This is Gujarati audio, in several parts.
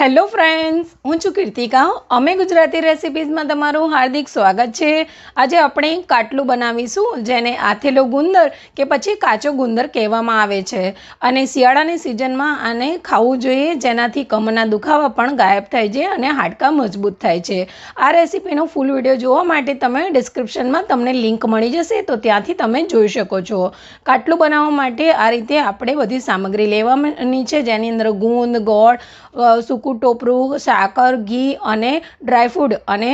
હેલો ફ્રેન્ડ્સ હું છું કીર્તિકા. અમે ગુજરાતી રેસિપીઝમાં તમારું હાર્દિક સ્વાગત છે. આજે આપણે કાટલું બનાવીશું જેને આથેલો ગુંદર કે પછી કાચો ગુંદર કહેવામાં આવે છે. અને શિયાળાની સિઝનમાં આને ખાવું જોઈએ જેનાથી કમરના દુખાવા પણ ગાયબ થાય છે અને હાડકાં મજબૂત થાય છે. આ રેસિપીનો ફૂલ વીડિયો જોવા માટે તમે ડિસ્ક્રિપ્શનમાં તમને લિંક મળી જશે તો ત્યાંથી તમે જોઈ શકો છો. કાટલું બનાવવા માટે આ રીતે આપણે બધી સામગ્રી લેવાની છે જેની અંદર ગુંદ ગોળ અ, સૂકું ટોપરું સાકર, ઘી અને ડ્રાયફ્રૂટ અને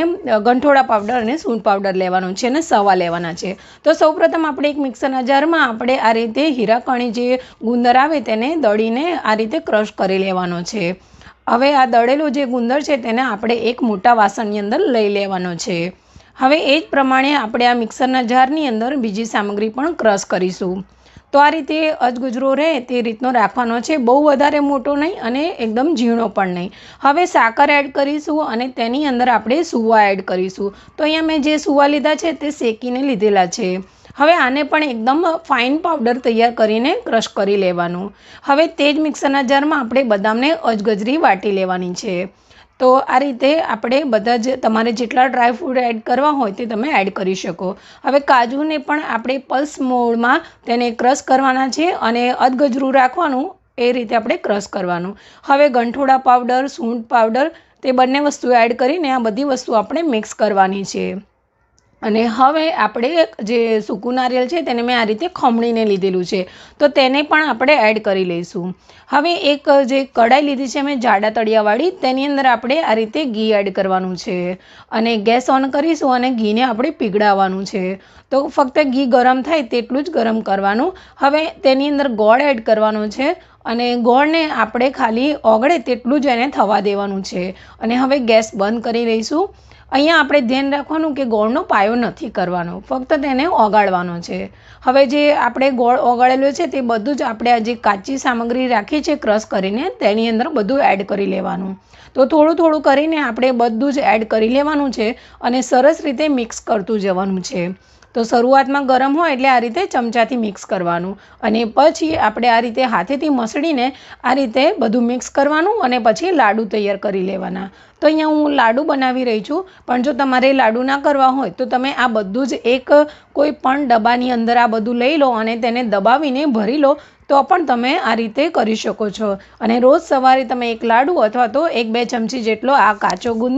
ગંઠોળા પાવડર અને સૂંઠ પાવડર લેવાનો છે અને સવા લેવાના છે. તો સૌપ્રથમ આપણે એક મિક્સરના જારમાં આપણે આ રીતે હીરાકણી જે ગુંદર આવે તેને દળીને આ રીતે ક્રશ કરી લેવાનો છે. હવે આ દળેલો જે ગુંદર છે તેને આપણે એક મોટા વાસણની અંદર લઈ લેવાનો છે. હવે એ જ પ્રમાણે આપણે આ મિક્સરના જારની અંદર બીજી સામગ્રી પણ ક્રશ કરીશું. તો આ રીતે અજગુજરો રહે તે રીતનો રાખવાનો છે. બહુ વધારે મોટો નહીં અને એકદમ ઝીણો પણ નહીં. હવે સાકર એડ કરીશું અને તેની અંદર આપણે સુવા એડ કરીશું. તો અહીંયા મેં જે સુવા લીધા છે તે શેકીને લીધેલા છે. હવે આને પણ એકદમ ફાઇન પાવડર તૈયાર કરીને ક્રશ કરી લેવાનું. હવે તે જ મિક્સરના જારમાં આપણે બદામને અજગજરી વાટી લેવાની છે. તો આ રીતે આપણે બધા જ તમારે જેટલા ડ્રાય ફ્રૂટ એડ કરવા હોય તે તમે એડ કરી શકો. હવે કાજુને પણ આપણે પલ્સ મોડમાં તેને ક્રશ કરવાના છે અને અધગજરું રાખવાનું એ રીતે આપણે ક્રશ કરવાનું. હવે ગંઠોડા પાવડર સૂંઠ પાવડર તે બંને વસ્તુ એડ કરીને આ બધી વસ્તુ આપણે મિક્સ કરવાની છે. અને હવે આપણે જે સૂકું નારિયેળ છે તેને મેં આ રીતે ખમણીને લીધેલું છે. તો તેને પણ આપણે એડ કરી લઈશું. હવે એક જે કઢાઈ લીધી છે મેં જાડા તળિયાવાળી, તેની અંદર આપણે આ રીતે ઘી એડ કરવાનું છે. અને ગેસ ઓન કરીશું અને ઘીને આપણે પીગળાવવાનું છે. તો ફક્ત ઘી ગરમ થાય તેટલું જ ગરમ કરવાનું. હવે તેની અંદર ગોળ એડ કરવાનો છે અને ગોળને આપણે ખાલી ઓગળે તેટલું જ એને થવા દેવાનું છે. અને હવે ગેસ બંધ કરી લઈશું. અહીંયા આપણે ધ્યાન રાખવાનું કે ગોળનો પાયો નથી કરવાનો, ફક્ત તેને ઓગાળવાનો છે. હવે જે આપણે ગોળ ઓગાળેલો છે તે બધું જ આપણે જે કાચી સામગ્રી રાખી છે ક્રશ કરીને તેની અંદર બધું એડ કરી લેવાનું. તો થોડું થોડું કરીને આપણે બધું જ એડ કરી લેવાનું છે અને સરસ રીતે મિક્સ કરતું જવાનું છે. તો શરૂઆતમાં ગરમ હોય એટલે આ રીતે ચમચાથી મિક્સ કરવાનું. અને પછી આપણે આ રીતે હાથેથી મસળીને આ રીતે બધું મિક્સ કરવાનું અને પછી લાડુ તૈયાર કરી લેવાના. તો અહીંયા હું લાડુ બનાવી રહી છું, પણ જો તમારે લાડુ ના કરવા હોય તો તમે આ બધું જ એક કોઈ પણ ડબ્બાની અંદર આ બધું લઈ લો અને તેને દબાવીને ભરી લો, તો પણ તમે આ રીતે કરી શકો છો. અને રોજ સવારે તમે એક લાડુ અથવા તો એક બે ચમચી જેટલો આ કાચો ગુંદ